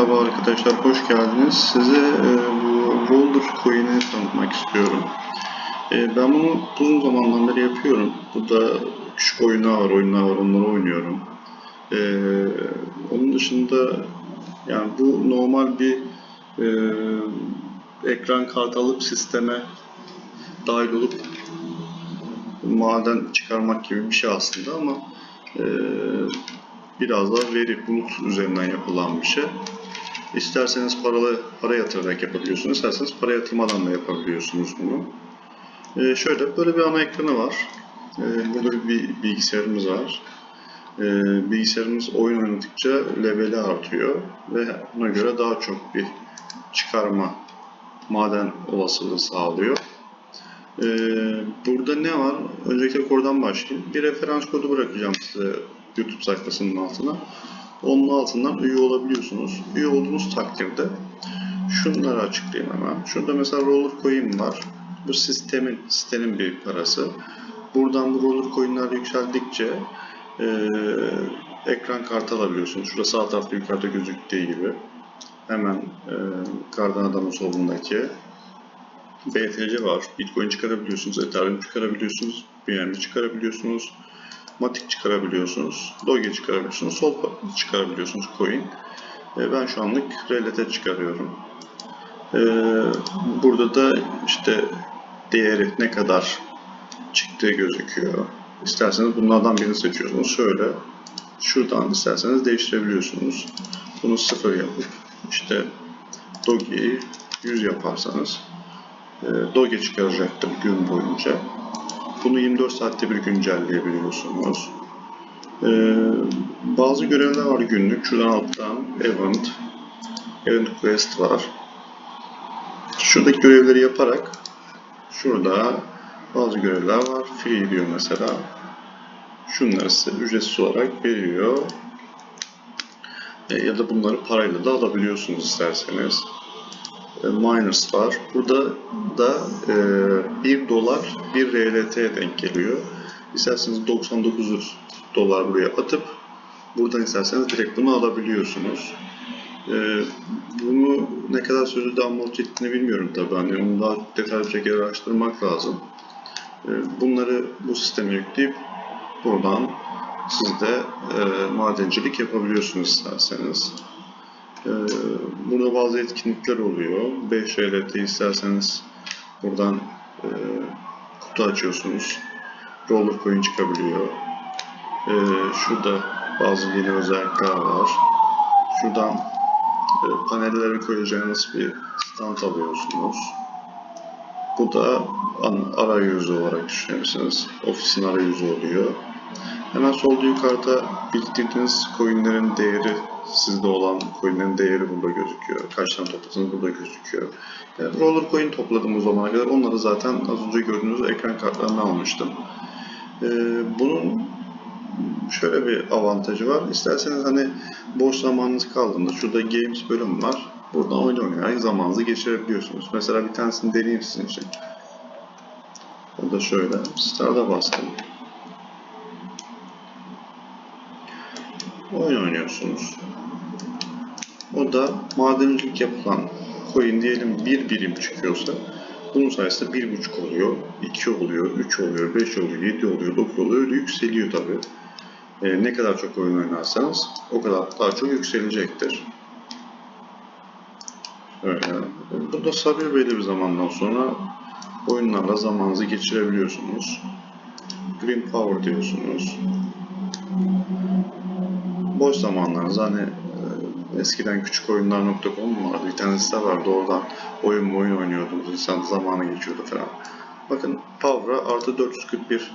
Merhaba arkadaşlar, hoş geldiniz. Size e, bu Roller Coin'i tanıtmak istiyorum. E, ben bunu uzun zamandan beri yapıyorum. Burada küçük oyunlar var, oyunlar var, onları oynuyorum. E, onun dışında yani bu normal bir e, ekran kartı alıp sisteme dahil olup maden çıkarmak gibi bir şey aslında ama e, biraz da veri bulut üzerinden yapılan bir şey. İsterseniz paralı para yatırarak yapabiliyorsunuz, isterseniz para yatırmadan da yapabiliyorsunuz bunu. Ee, şöyle böyle bir ana ekranı var. Ee, burada bir bi- bilgisayarımız var. Ee, bilgisayarımız oyun oynadıkça leveli artıyor ve buna göre daha çok bir çıkarma maden olasılığı sağlıyor. Ee, burada ne var? Öncelikle oradan başlayayım. Bir referans kodu bırakacağım size YouTube sayfasının altına. Onun altından üye olabiliyorsunuz. Üye olduğunuz takdirde şunları açıklayayım hemen. Şurada mesela Roller Coin var. Bu sistemin, sitenin bir parası. Buradan bu Roller Coin'ler yükseldikçe eee, ekran kartı alabiliyorsunuz. Şurada sağ tarafta yukarıda gözüktüğü gibi. Hemen eee kardan adamın solundaki BTC var. Bitcoin çıkarabiliyorsunuz, Ethereum çıkarabiliyorsunuz, BNB çıkarabiliyorsunuz, Matic çıkarabiliyorsunuz, Doge çıkarabiliyorsunuz, Sol çıkarabiliyorsunuz coin. E, ben şu anlık RLT çıkarıyorum. E, burada da işte değeri ne kadar çıktığı gözüküyor. İsterseniz bunlardan birini seçiyorsunuz. Şöyle şuradan isterseniz değiştirebiliyorsunuz. Bunu sıfır yapıp işte Doge'yi 100 yaparsanız e, Doge çıkaracaktır gün boyunca. Bunu 24 saatte bir güncelleyebiliyorsunuz. E, bazı görevler var günlük. Şuradan alttan Event, Event Quest var. Şuradaki görevleri yaparak şurada bazı görevler var. Free diyor mesela. Şunları size ücretsiz olarak veriyor. E, ya da bunları parayla da alabiliyorsunuz isterseniz e, miners var. Burada da e, 1 dolar 1 RLT'ye denk geliyor. İsterseniz 99 dolar buraya atıp buradan isterseniz direkt bunu alabiliyorsunuz. E, bunu ne kadar sürede amorti ettiğini bilmiyorum tabii. Hani onu daha detaylı bir şekilde araştırmak lazım. E, bunları bu sisteme yükleyip buradan siz de e, madencilik yapabiliyorsunuz isterseniz. Ee, Burada bazı etkinlikler oluyor. 5 RLT isterseniz buradan e, kutu açıyorsunuz. Roller coin çıkabiliyor. Ee, şurada bazı yeni özellikler var. Şuradan e, panelleri koyacağınız bir stand alıyorsunuz. Bu da arayüzü olarak düşünebilirsiniz. Ofisin arayüzü oluyor. Hemen solda yukarıda biriktirdiğiniz coinlerin değeri sizde olan coinlerin değeri burada gözüküyor. Kaç tane topladınız burada gözüküyor. Yani roller coin topladım o zamana kadar. Onları zaten az önce gördüğünüz ekran kartlarını almıştım. Ee, bunun şöyle bir avantajı var. İsterseniz hani boş zamanınız kaldığında şurada games bölüm var. Buradan oyun oynayarak zamanınızı geçirebiliyorsunuz. Mesela bir tanesini deneyeyim sizin için. O da şöyle. Start'a bastım. Oyun oynuyorsunuz. O da madencilik yapılan coin diyelim bir birim çıkıyorsa bunun sayesinde bir buçuk oluyor, iki oluyor, üç oluyor, beş oluyor, yedi oluyor, dokuz oluyor. Öyle yükseliyor tabi. ne kadar çok oyun oynarsanız o kadar daha çok yükselecektir. Öyle. Bu da sarıyor belli bir zamandan sonra oyunlarla zamanınızı geçirebiliyorsunuz. Green Power diyorsunuz boş zamanlarınız hani e, eskiden küçük oyunlar.com vardı bir tane site vardı oradan oyun oyun oynuyordunuz insan zamanı geçiyordu falan. Bakın Power'a artı 441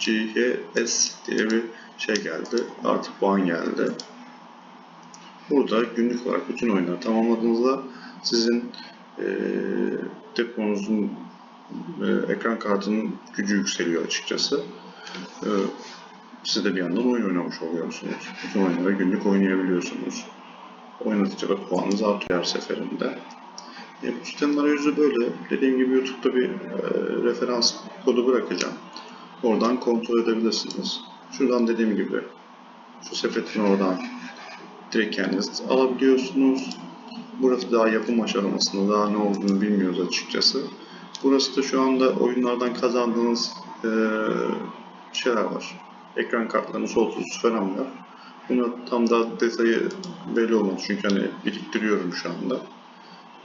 GHS diye bir şey geldi. Artı puan geldi. Burada günlük olarak bütün oyunları tamamladığınızda sizin e, deponuzun e, ekran kartının gücü yükseliyor açıkçası. E, siz de bir yandan oyun oynamış oluyorsunuz. Bütün oyunları günlük oynayabiliyorsunuz. Oynadıkça da puanınız artıyor her seferinde. E, bu sitenin arayüzü böyle. Dediğim gibi YouTube'da bir e, referans kodu bırakacağım. Oradan kontrol edebilirsiniz. Şuradan dediğim gibi şu sepetin oradan direkt kendiniz alabiliyorsunuz. Burası daha yapım aşamasında daha ne olduğunu bilmiyoruz açıkçası. Burası da şu anda oyunlardan kazandığınız eee, şeyler var. Ekran kartlarının sonsuz falan var. Buna tam da detayı belli olmadı çünkü hani biriktiriyorum şu anda.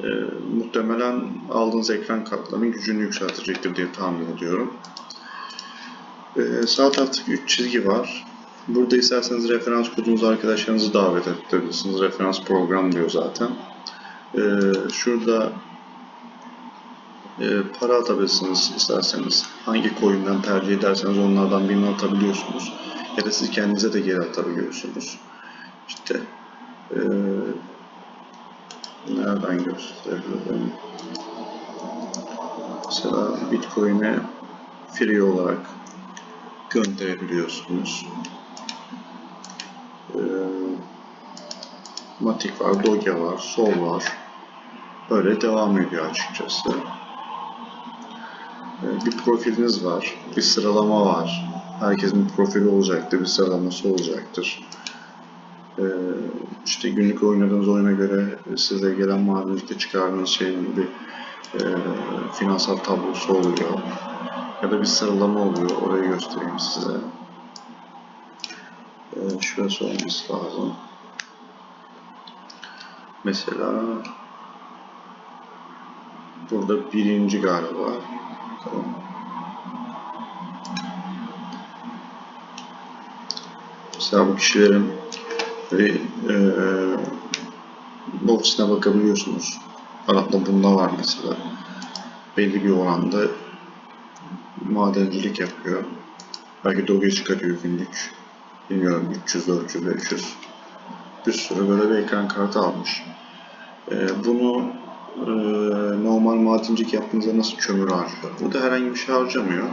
Eee, muhtemelen aldığınız ekran kartlarının gücünü yükseltecektir diye tahmin ediyorum. Eee sağ taraftaki 3 çizgi var. Burada isterseniz referans kodunuzu arkadaşlarınızı davet edebilirsiniz. Referans program diyor zaten. Eee, şurada para atabilirsiniz isterseniz. Hangi coin'den tercih ederseniz onlardan birini atabiliyorsunuz. Ya da siz kendinize de geri atabiliyorsunuz. İşte eee, nereden gösterebilirim? Mesela Bitcoin'e free olarak gönderebiliyorsunuz. Ee, Matic var, Doge var, Sol var. Böyle devam ediyor açıkçası. Bir profiliniz var, bir sıralama var. Herkesin bir profili olacaktır, bir sıralaması olacaktır. Ee, işte günlük oynadığınız oyuna göre size gelen madencilikte çıkardığınız şeyin bir e, finansal tablosu oluyor. Ya da bir sıralama oluyor. Orayı göstereyim size. Ee, şurası olması lazım. Mesela burada birinci galiba. Mesela bu kişilerin e, ofisine bakabiliyorsunuz. Arap'ta bunda var mesela. Belli bir oranda madencilik yapıyor. Belki doge çıkarıyor günlük. Bilmiyorum 300, 400, 500. Bir sürü böyle bir ekran kartı almış. Ee, bunu e, normal madencilik yaptığınızda nasıl kömür harcıyor? Burada herhangi bir şey harcamıyor.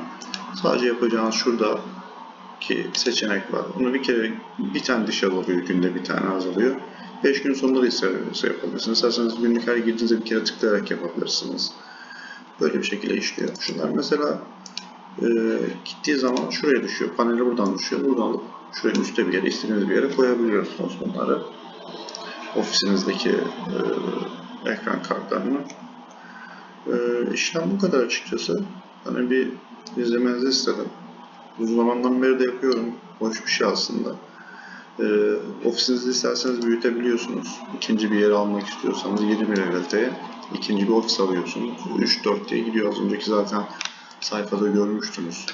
Sadece yapacağınız şurada ki seçenek var. Onu bir kere bir tane dışarı alıyor günde bir tane azalıyor. 5 gün sonunda da isterse yapabilirsiniz. İsterseniz günlük her girdiğinizde bir kere tıklayarak yapabilirsiniz. Böyle bir şekilde işliyor. Şunlar mesela e, gittiği zaman şuraya düşüyor. Paneli buradan düşüyor. Buradan alıp şuraya üstte bir yere, istediğiniz bir yere koyabiliyorsunuz bunları. Ofisinizdeki e, ekran kartlarını. E, işlem bu kadar açıkçası. Hani bir izlemenizi istedim. Uzun zamandan beri de yapıyorum. Hoş bir şey aslında. E, ofisinizi isterseniz büyütebiliyorsunuz. İkinci bir yer almak istiyorsanız 7 bin RLT'ye ikinci bir ofis alıyorsunuz. 3-4 diye gidiyor. Az önceki zaten sayfada görmüştünüz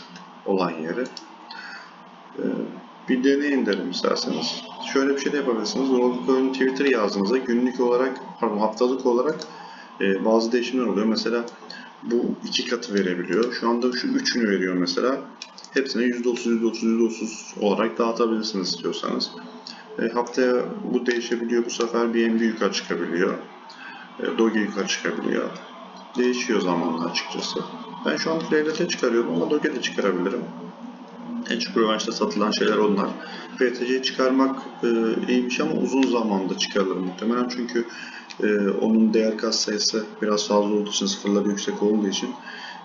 olan yeri. Ee, bir deneyin derim isterseniz. Şöyle bir şey de yapabilirsiniz. Rolcoin Twitter yazdığınızda günlük olarak, pardon haftalık olarak e, bazı değişimler oluyor. Mesela bu iki katı verebiliyor. Şu anda şu üçünü veriyor mesela. Hepsine %30, %30, %30 olarak dağıtabilirsiniz istiyorsanız. E, haftaya bu değişebiliyor. Bu sefer BNB yukarı çıkabiliyor. E, Doge yukarı çıkabiliyor. Değişiyor zamanla açıkçası. Ben şu an FLT çıkarıyorum ama Doge de çıkarabilirim. En çok rövanşta satılan şeyler onlar. FTC'yi çıkarmak e, iyiymiş ama uzun zamanda çıkarılır muhtemelen çünkü e, onun değer kas sayısı biraz fazla olduğu için, sıfırları yüksek olduğu için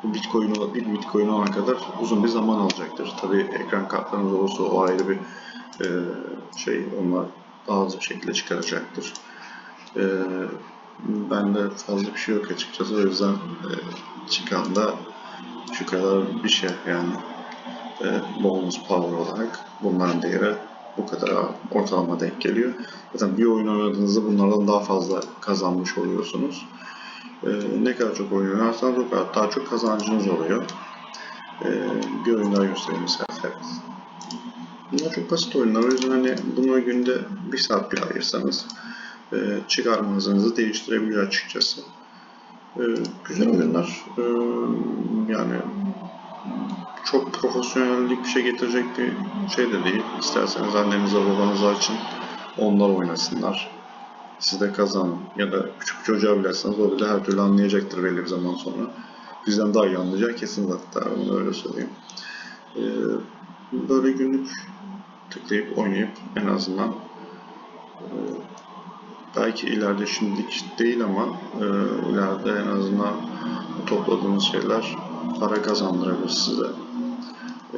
Bitcoin, bir Bitcoin alana kadar uzun bir zaman alacaktır. Tabii ekran kartlarınız olursa o ayrı bir e, şey, onlar daha hızlı bir şekilde çıkaracaktır. E, bende fazla bir şey yok açıkçası o yüzden e, çıkan da şu kadar bir şey yani e, bonus power olarak bunların değeri bu kadar ortalama denk geliyor. Zaten bir oyun oynadığınızda bunlardan daha fazla kazanmış oluyorsunuz. E, ne kadar çok oyun oynarsanız o kadar daha çok kazancınız oluyor. E, bir oyun daha göstereyim isterseniz. Bunlar çok basit oyunlar. O yüzden hani bunu günde bir saat bir ayırsanız e, çıkarmanızı değiştirebiliyor açıkçası. E, güzel oyunlar. E, yani çok profesyonellik bir şey getirecek bir şey de değil. İsterseniz annenize babanıza açın. Onlar oynasınlar. Siz de kazanın. Ya da küçük çocuğa bilerseniz o bile her türlü anlayacaktır belli bir zaman sonra. Bizden daha iyi anlayacak kesin hatta onu öyle söyleyeyim. Ee, böyle günlük tıklayıp oynayıp en azından e, belki ileride şimdilik değil ama e, ileride en azından topladığınız şeyler para kazandırabilir size.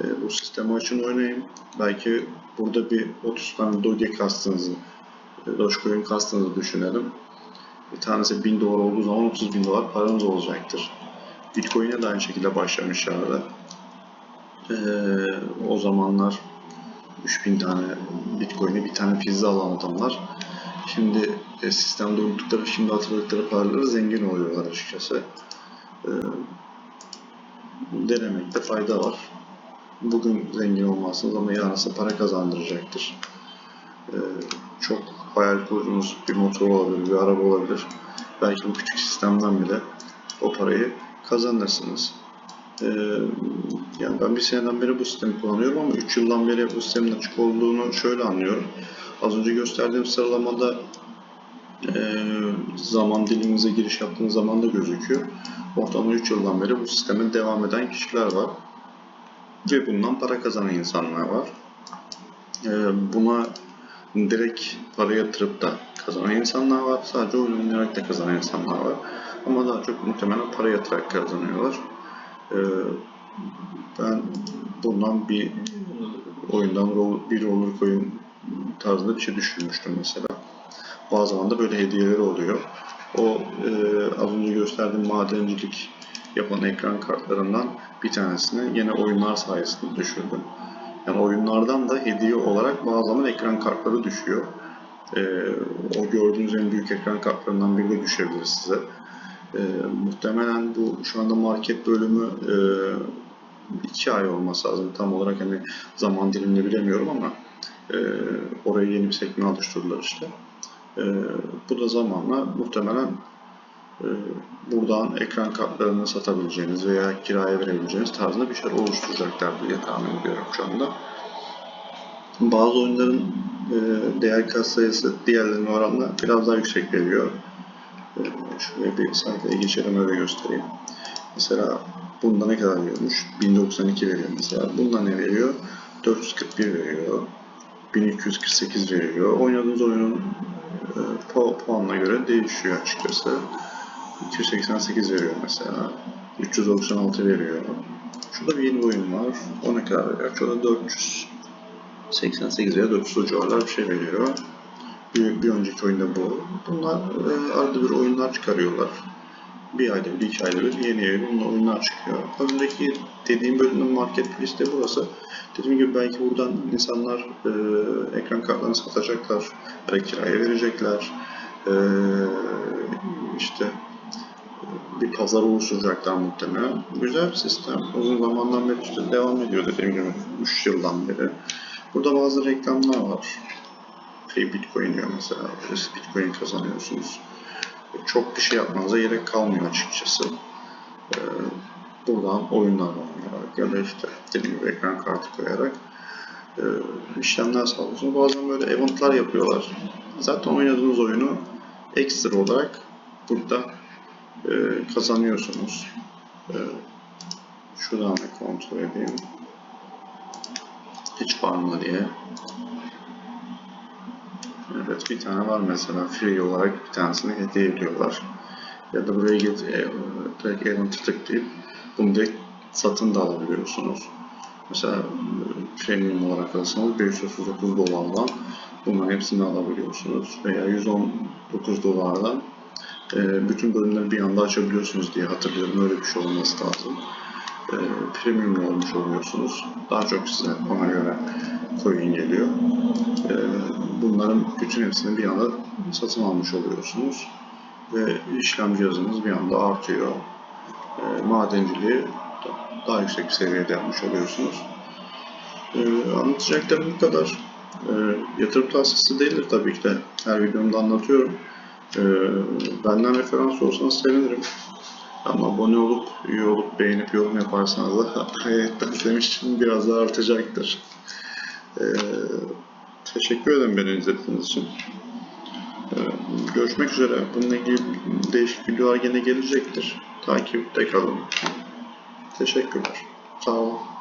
E, bu sistemi açın oynayın. Belki burada bir 30 tane doge kastınızı Dogecoin kastığınızı düşünelim. Bir tanesi 1000 dolar olduğu zaman 30 bin dolar paranız olacaktır. Bitcoin'e de aynı şekilde başlamışlardı. Ee, o zamanlar 3000 tane Bitcoin'e bir tane pizza alan adamlar. Şimdi e, sistemde unuttukları, şimdi hatırladıkları paraları zengin oluyorlar açıkçası. Ee, denemekte fayda var. Bugün zengin olmazsınız ama yarın size para kazandıracaktır. Ee, çok hayal kurduğunuz bir motor olabilir, bir araba olabilir. Belki bu küçük sistemden bile o parayı kazanırsınız. Ee, yani ben bir seneden beri bu sistemi kullanıyorum ama 3 yıldan beri bu sistemin açık olduğunu şöyle anlıyorum. Az önce gösterdiğim sıralamada e, zaman diliminize giriş yaptığınız zaman da gözüküyor. Ortalama 3 yıldan beri bu sisteme devam eden kişiler var. Ve bundan para kazanan insanlar var. E, buna direkt para yatırıp da kazanan insanlar var. Sadece oyun oynayarak da kazanan insanlar var. Ama daha çok muhtemelen para yatırarak kazanıyorlar. Ee, ben bundan bir oyundan bir roller coin tarzında bir şey düşünmüştüm mesela. Bazı zaman da böyle hediyeleri oluyor. O e, az önce gösterdiğim madencilik yapan ekran kartlarından bir tanesini yine oyunlar sayesinde düşürdüm. Yani oyunlardan da hediye olarak bazı ekran kartları düşüyor. Ee, o gördüğünüz en büyük ekran kartlarından biri de düşebilir size. Ee, muhtemelen bu şu anda market bölümü e, iki ay olması lazım. Tam olarak hani zaman dilimini bilemiyorum ama e, oraya yeni bir sekme oluşturdular işte. E, bu da zamanla muhtemelen buradan ekran kartlarını satabileceğiniz veya kiraya verebileceğiniz tarzında bir şeyler oluşturacaklar diye tahmin ediyorum şu anda. Bazı oyunların e, değer kat sayısı diğerlerine oranla biraz daha yüksek veriyor. E, şöyle bir sayfaya geçelim öyle göstereyim. Mesela bunda ne kadar veriyormuş? 1092 veriyor mesela. Bunda ne veriyor? 441 veriyor. 1248 veriyor. Oynadığınız oyunun e, pu- puanına göre değişiyor açıkçası. 288 veriyor mesela. 396 veriyor. Şurada bir yeni bir oyun var. O ne kadar veriyor? Şurada 488 veya 400 o civarlar bir şey veriyor. Bir, bir önceki oyunda bu. Bunlar e, arada bir oyunlar çıkarıyorlar. Bir ayda bir, iki ayda bir yeni yeni oyunlar çıkıyor. Az önceki dediğim bölümün marketplace de burası. Dediğim gibi belki buradan insanlar e, ekran kartlarını satacaklar, ya kiraya verecekler. E, işte bir pazar oluşturacaklar muhtemelen. Güzel bir sistem. Uzun zamandan beri işte devam ediyor dediğim gibi 3 yıldan beri. Burada bazı reklamlar var. Free Bitcoin diyor mesela. Siz Bitcoin kazanıyorsunuz. Çok bir şey yapmanıza gerek kalmıyor açıkçası. Ee, buradan oyunlar oynayarak ya da işte dediğim gibi ekran kartı koyarak e, işlemler sağlıyorsunuz. Bazen böyle eventlar yapıyorlar. Zaten oynadığınız oyunu ekstra olarak burada e, kazanıyorsunuz. E, şuradan da kontrol edeyim. Hiç var mı diye. Evet bir tane var mesela free olarak bir tanesini hediye ediyorlar. Ya da buraya git, e, direkt event'ı tıklayıp bunu direkt satın da alabiliyorsunuz. Mesela e, premium olarak alırsanız 539 dolardan bunların hepsini alabiliyorsunuz. Veya 119 dolardan e, bütün bölümleri bir anda açabiliyorsunuz diye hatırlıyorum. Öyle bir şey olması lazım. E, premium olmuş oluyorsunuz. Daha çok size ona göre coin geliyor. E, bunların bütün hepsini bir anda satın almış oluyorsunuz. Ve işlemci hızınız bir anda artıyor. Madenciliği da- daha yüksek bir seviyede yapmış oluyorsunuz. Anlatacaklarım bu kadar. Yatırım tavsiyesi değildir tabii ki de. Her videomda anlatıyorum. Ee, benden referans olsanız sevinirim. Ama abone olup, üye olup, beğenip yorum yaparsanız da hayatta için biraz daha artacaktır. Ee, teşekkür ederim beni izlediğiniz için. Ee, görüşmek üzere. Bununla ilgili değişik videolar gene gelecektir. Takipte kalın. Teşekkürler. Sağ olun.